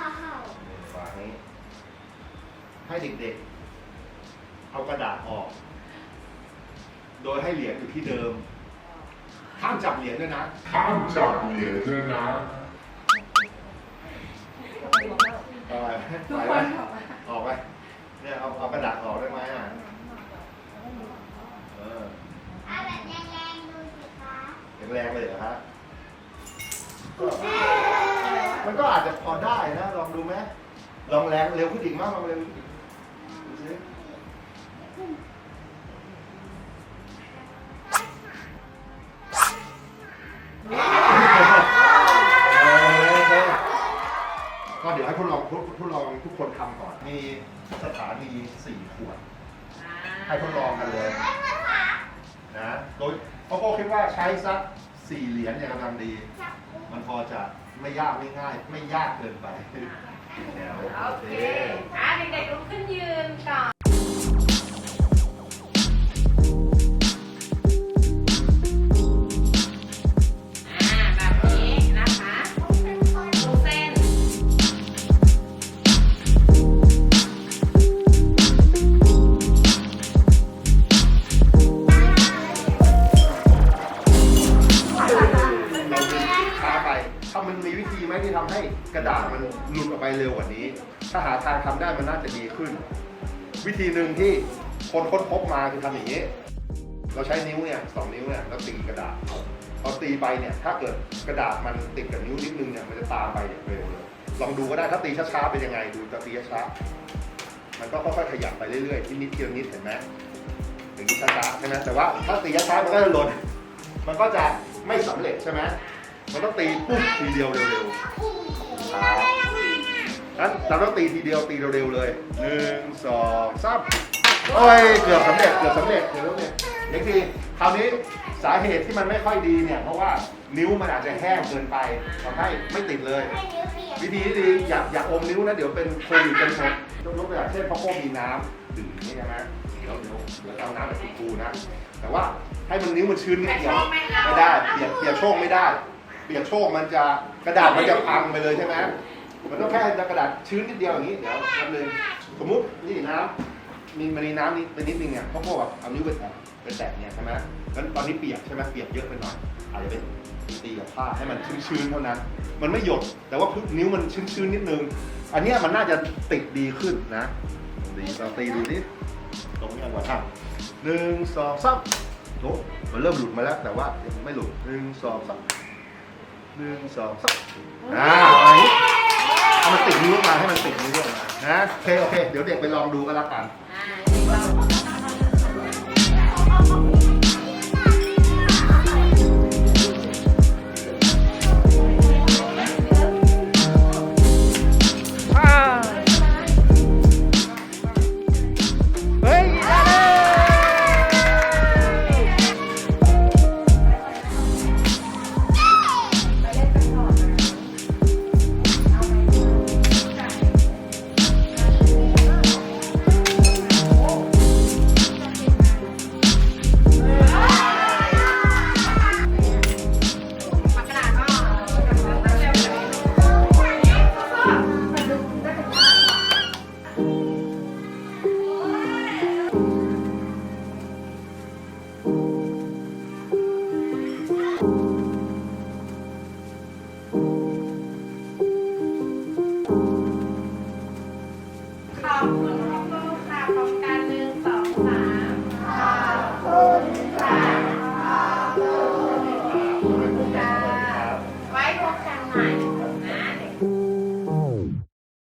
ข้าให้เด็กๆ เอากระดาษออก โดยให้เหรียญอยู่ที่เดิม ห้ามจับเหรียญด้วยนะ ข้ามจับเหรียญด้วยนะ ออไปทุออกไป เนี่ยเอาเอากระดาษออกได้ไหมอะ เออเอาแบบแรงๆดูสิคะแรงๆเลยเหรอฮะ อาจจะพอได้นะ ลองดูไหมลองแรงเร็วขึ้นอีกมั้งลองเร็วขึ้นอีกดูสิก็เดี๋ยวให้ทดลองทดทดลองทุกคนทำก่อน มีสถานีสี่ขวด ให้ทดลองกันเลยนะ โดยพ่อก้คิดว่าใช้สักสี่เหรียญเนี่ยกำลังดี มันพอจะ ไม่ยากไม่ง่าย ไม่ยากเกินไปแนวโอเค ไหมที่ทำให้กระดาษมันหลุดออกไปเร็วกว่านี้ ถ้าหาทางทำได้มันน่าจะดีขึ้น วิธีหนึ่งที่คนค้นพบมาคือทำอย่างนี้ เราใช้นิ้วเนี่ยสองนิ้วเนี่ยแล้วตีกระดาษพอตีไปเนี่ยถ้าเกิดกระดาษมันติดกับนิ้วนิดนึงเนี่ยมันจะตามไปอย่างเร็วเลยลองดูก็ได้ถ้าตีช้าๆเป็นยังไงดูจะตีช้าๆมันก็ค่อยๆขยับไปเรื่อยๆทีนิดทีนิดเห็นไหมอย่างนี้ช้าๆใช่ไหมแต่ว่าถ้าตีช้าๆมันก็จะหล่นมันก็จะไม่สำเร็จใช่ไหม มันต้องตีปุ๊บทีเดียวเร็วๆครับนั้นเราต้องตีทีเดียวตีเร็วๆเลยหนึ่งสองสามโอ้ยเกือบสำเร็จเกือบสำเร็จเกือบสำเร็จเด็กทีคราวนี้สาเหตุที่มันไม่ค่อยดีเนี่ยเพราะว่านิ้วมันอาจจะแห้งเกินไปทำให้ไม่ติดเลยให้นิ้วเปียกวิธีที่ดีอย่าอย่าอมนิ้วนะเดี๋ยวเป็นโควิดเป็นหมดยกตัวอย่างเช่นพ่อโก้มีน้ำดื่มอย่างนี้ใช่ไหมเดี๋ยวเดี๋ยวเดี๋ยวเอาน้ำแบบฟูๆนะ แต่ว่าให้มันนิ้วมันชื้นนิดเดียวไม่ได้เปียกเปียกโชคไม่ได้เปียกโชคมันจะกระดาษมันจะพังไปเลยใช่ไหมมันต้องแค่กระดาษชื้นนิดเดียวอย่างนี้เดี๋ยวแป๊บนึงสมมุตินี่น้ำมีมันมีน้ำนิดไปนิดนึงเนี่ยพ่อโก้แบบเอานิ้วไปแตะไปแตะเนี่ยใช่ไหมงั้นตอนนี้เปียกใช่ไหมเปียกเยอะไปหน่อยอาจจะเป็นตีกับผ้าให้มันชื้นๆเท่านั้น มันไม่หยดแต่ว่านนิ้วมันชื้นๆนิดนึง อันนี้มันน่าจะติดดีขึ้นนะดีเราตีดูนิดตรงนี้ก่อนอะหนึ่งสองสามโอ้มันเริ่มหลุดมาแล้วแต่ว่ายังไม่หลุดหนึ่งสองสาม หนึ่งสองสามอ่าอันนี้เอามันติดนิ้วมาให้มันติดนิ้วมานะโอเคโอเค เดี๋ยวเด็กไปลองดูกันละกัน อ่า